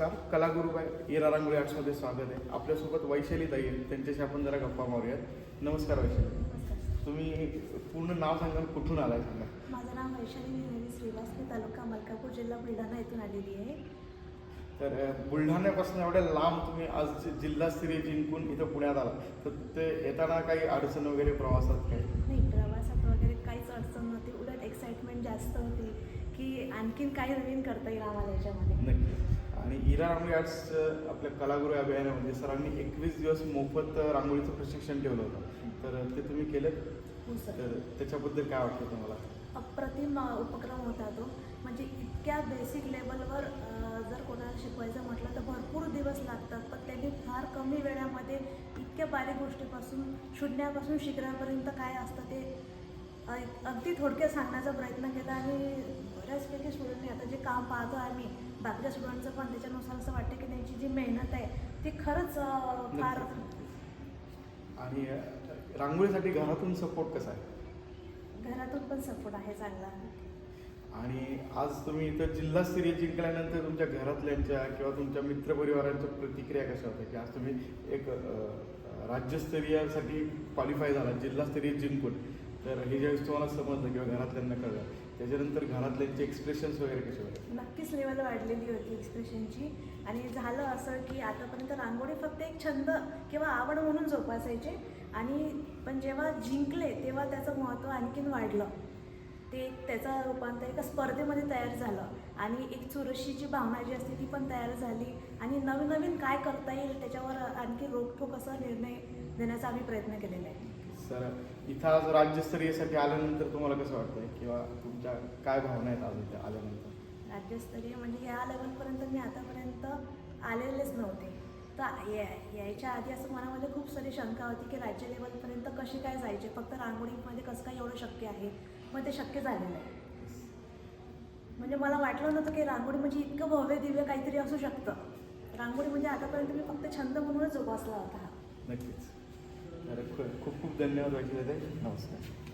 नमस्कार. कलागुरू बाय इरा रांगोळी आर्ट्समध्ये स्वागत आहे. आपल्यासोबत वैशाली ताई त्यांच्याशी आपण जरा गप्पा मारूयात. नमस्कार वैशाली. तुम्ही पूर्ण नाव सांगाल कुठून आलाय सांगा माझं नाव वैशाली निरवी श्रीवास्तव तालुका मलकापूर जिल्हा बुलढाणा येथून आलेली आहे. तर बुलढाण्यापासून एवढ्या लांब तुम्ही आज जिल्हास्तरीय जिंकून इथं पुण्यात आला तर ते येताना काही अडचण वगैरे प्रवासात काही? नाही प्रवासात वगैरे काहीच अडचण नव्हती. उलट एक्साइटमेंट जास्त होती की आणखीन काही नवीन करता येईल आम्हाला याच्यामध्ये. नक्की. आणि इरा रांगोळी आर्ट्स आपल्या कलागुरू अभियानामध्ये सरांनी एकवीस दिवस मोफत रांगोळीचं प्रशिक्षण ठेवलं होतं. तर ते तुम्ही केलं हो सर. तर त्याच्याबद्दल काय वाटतं तुम्हाला? अप्रतिम उपक्रम होता तो. म्हणजे इतक्या बेसिक लेवलवर जर कोणाला शिकवायचं म्हटलं तर भरपूर दिवस लागतात. पण त्यांनी फार कमी वेळामध्ये इतक्या बारीक गोष्टीपासून शून्यापासून शिकण्यापर्यंत काय असतं ते अगदी थोडक्यात सांगण्याचा प्रयत्न केला. आणि बऱ्याचपैकी स्टुडंटने आता जे काम पाहतो आम्ही बाकीच्या स्टुडंटचं पण त्याच्यानुसार असं वाटतं की त्यांची जी मेहनत आहे ती खरंच फार आणि रांगोळीसाठी घरातून सपोर्ट कसा आहे? घरातून पण सपोर्ट आहे चांगला. आणि आज तुम्ही इथं जिल्हास्तरीय जिंकल्यानंतर तुमच्या घरातल्यांच्या किंवा तुमच्या मित्रपरिवारांच्या प्रतिक्रिया कशा होत्या? की आज तुम्ही एक राज्यस्तरीयसाठी क्वालिफाय झाला जिल्हास्तरीय जिंकून. तर हे ज्यावेळेस तुम्हाला समजलं किंवा घरातल्यांना कळलं त्याच्यानंतर घरातल्यांचे एक्सप्रेशन्स वगैरे कसे होते? नक्कीच लेवल वाढलेली होती एक्सप्रेशनची आणि झालं असं की आतापर्यंत रांगोळी फक्त एक छंद किंवा आवड म्हणून जोपासायचे. आणि पण जेव्हा जिंकले तेव्हा त्याचं महत्त्व आणखीन वाढलं. ते त्याचा त्याचं रूपांतर एका स्पर्धेमध्ये तयार झालं. आणि एक चुरशीची भावना जी असते ती पण तयार झाली. आणि नवीन नवीन काय करता येईल त्याच्यावर आणखी रोखोक असा निर्णय देण्याचा आम्ही प्रयत्न केलेला आहे. सर इथं आज राज्यस्तरीयसाठी आल्यानंतर तुम्हाला कसं वाटतंय? किंवा तुमच्या काय भावना आहेत आज इथे आल्यानंतर? राज्यस्तरीय म्हणजे या लेवलपर्यंत मी आतापर्यंत आलेलेच नव्हते. तर या- यायच्या आधी असं मनामध्ये खूप सारी शंका होती की राज्य लेवलपर्यंत कशी काय जायचे? फक्त रांगोळीमध्ये कसं काय एवढं शक्य आहे? मग ते शक्य झालेलं आहे. म्हणजे मला वाटलं नव्हतं की रांगोळी म्हणजे इतकं भव्य दिव्य काहीतरी असू शकतं. रांगोळी म्हणजे आतापर्यंत मी फक्त छंद म्हणूनच जोपासला होता. नक्कीच. खूप खूप धन्यवाद वाटले ते नमस्कार.